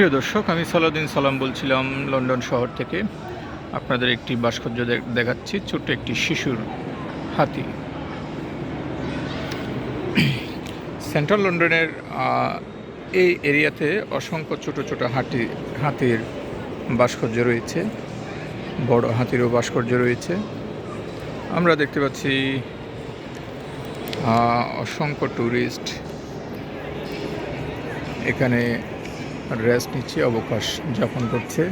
প্রিয় দর্শক, আমি সালাউদ্দিন সালাম বলছিলাম লন্ডন শহর থেকে। আপনাদের একটি ভাস্কর্য দেখাচ্ছি, ছোট্ট একটি শিশুর হাতি। সেন্ট্রাল লন্ডনের এই এরিয়াতে অসংখ্য ছোট ছোট হাতি, হাতির ভাস্কর্য রয়েছে, বড় হাতিরও ভাস্কর্য রয়েছে। আমরা দেখতে পাচ্ছি অসংখ্য ট্যুরিস্ট এখানে রেস্ট নিচ্ছে, অবকাশ যাপন করছে।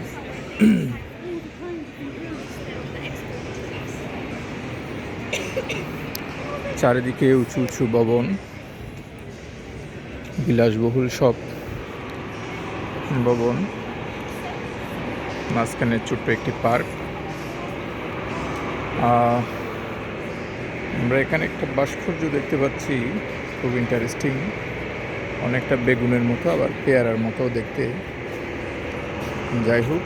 চারিদিকে উঁচু উঁচু ভবন, বিলাসবহুল সব ভবন। মাঝখানে ছোট্ট একটি পার্ক। আমরা এখানে একটা ভাস্কর্য দেখতে পাচ্ছি, খুব ইন্টারেস্টিং অনেকটা বেগুনের মতো, আবার পেয়ারার মতো দেখতে। যাই হোক,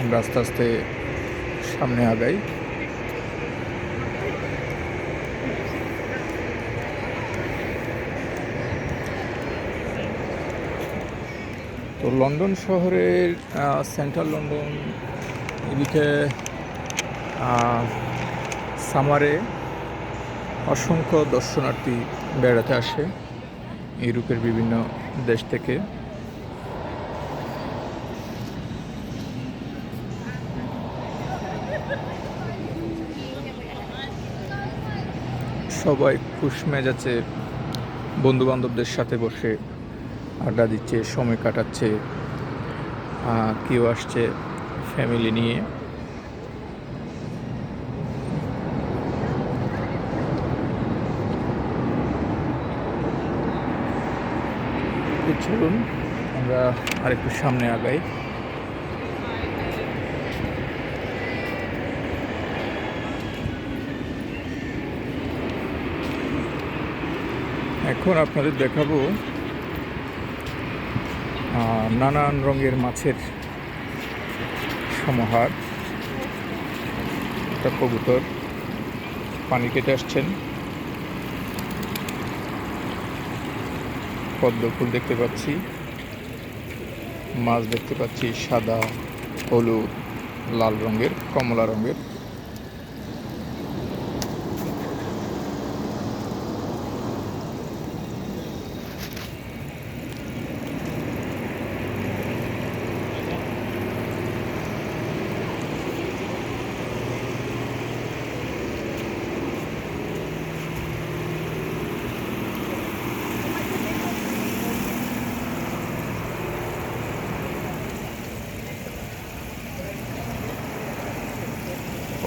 আমরা আস্তে আস্তে সামনে আগাই। তো লন্ডন শহরের সেন্ট্রাল লন্ডন, এদিকে সামারে অসংখ্য দর্শনার্থী বেড়াতে আসে। ইউরোপের বিভিন্ন দেশ থেকে। সবাই খুশ মেজাজে বন্ধু বান্ধবদের সাথে বসে আড্ডা দিচ্ছে, সময় কাটাচ্ছে কেউ আসছে ফ্যামিলি নিয়ে। তো চলুন, আমরা আরেকটু সামনে আগাই। এখন আপনাদের দেখাবো নানান রঙের মাছের সমাহার। একটা কবুতর পানি কেটে আসছেন। পদ্ম ফুল দেখতে পাচ্ছি। মাছ দেখতে পাচ্ছি সাদা হলুদ লাল রঙের কমলা রঙের।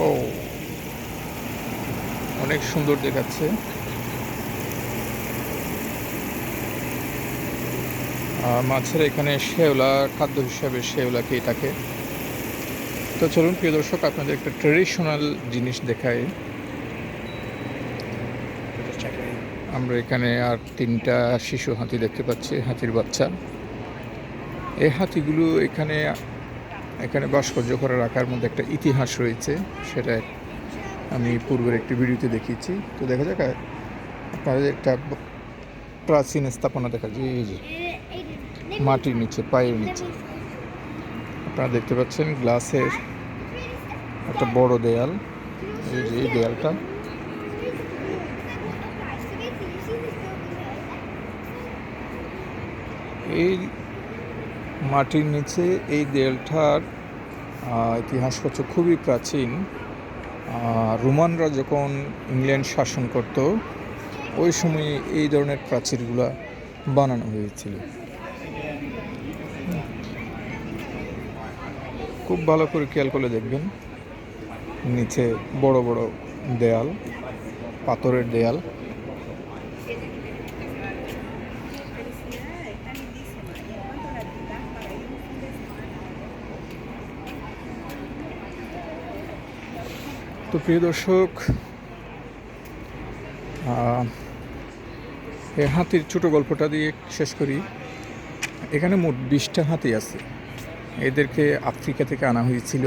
ও, অনেক সুন্দর দেখাচ্ছে। আর মাছের এখানে শেওলা, খাদ্য হিসাবে শেওলাকেই থাকে তো চলুন, প্রিয় দর্শক, আপনাদের একটা ট্রেডিশনাল জিনিস দেখায় আমরা এখানে আর তিনটা শিশু হাতি দেখতে পাচ্ছি, হাতির বাচ্চা। এই হাতিগুলো এখানে এখানে ভাস্কর্য করে রাখার মধ্যে একটা ইতিহাস রয়েছে, সেটা আমি পূর্বের একটি ভিডিওতে দেখিয়েছি। তো দেখা যাক আপনাদের একটা প্রাচীন স্থাপনা দেখা যায়। এই যে, মাটির নিচে, পায়ের নিচে। আপনারা দেখতে পাচ্ছেন গ্লাসের একটা বড় দেয়াল। এই যে, এই দেয়ালটা। এই মাটির নিচে এই দেয়ালটার ইতিহাস হচ্ছে খুবই প্রাচীন। রোমানরা যখন ইংল্যান্ড শাসন করত, ওই সময় এই ধরনের প্রাচীরগুলা বানানো হয়েছিল। খুব ভালো করে খেয়াল করে দেখবেন, নিচে বড় বড় দেয়াল, পাথরের দেয়াল। তো প্রিয় দর্শক হাতির ছোট গল্পটা দিয়ে শেষ করি। এখানে মোট বিশটা হাতি আছে। এদেরকে আফ্রিকা থেকে আনা হয়েছিল।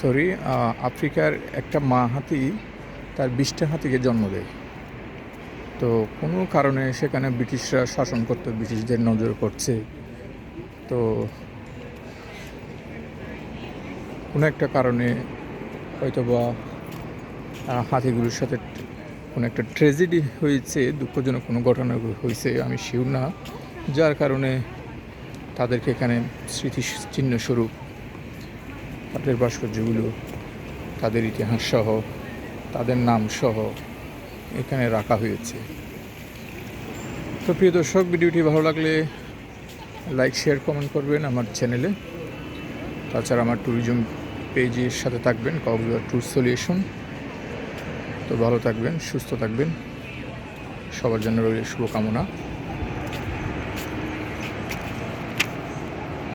সরি আফ্রিকার একটা মা হাতি তার বিশটা হাতিকে জন্ম দেয়। তো কোনো কারণে সেখানে ব্রিটিশরা শাসন করতে, ব্রিটিশদের নজর করছে তো কোনো একটা কারণে হয়তোবা হাতিগুলোর সাথে কোনো একটা ট্র্যাজেডি হয়েছে, দুঃখজনক কোনো ঘটনা হয়েছে, আমি শিওর না। যার কারণে তাদেরকে এখানে স্মৃতি চিহ্ন স্বরূপ তাদের ভাস্কর্যগুলো, তাদের ইতিহাস সহ, তাদের নাম সহ এখানে রাখা হয়েছে। তো প্রিয় দর্শক, ভিডিওটি ভালো লাগলে লাইক শেয়ার কমেন্ট করবেন আমার চ্যানেলে তাছাড়া আমার ট্যুরিজম পেজের সাথে থাকবেন কক্সবাজার ট্যুর সলিউশন তো ভালো থাকবেন, সুস্থ থাকবেন। সবার জন্য রইল শুভকামনা।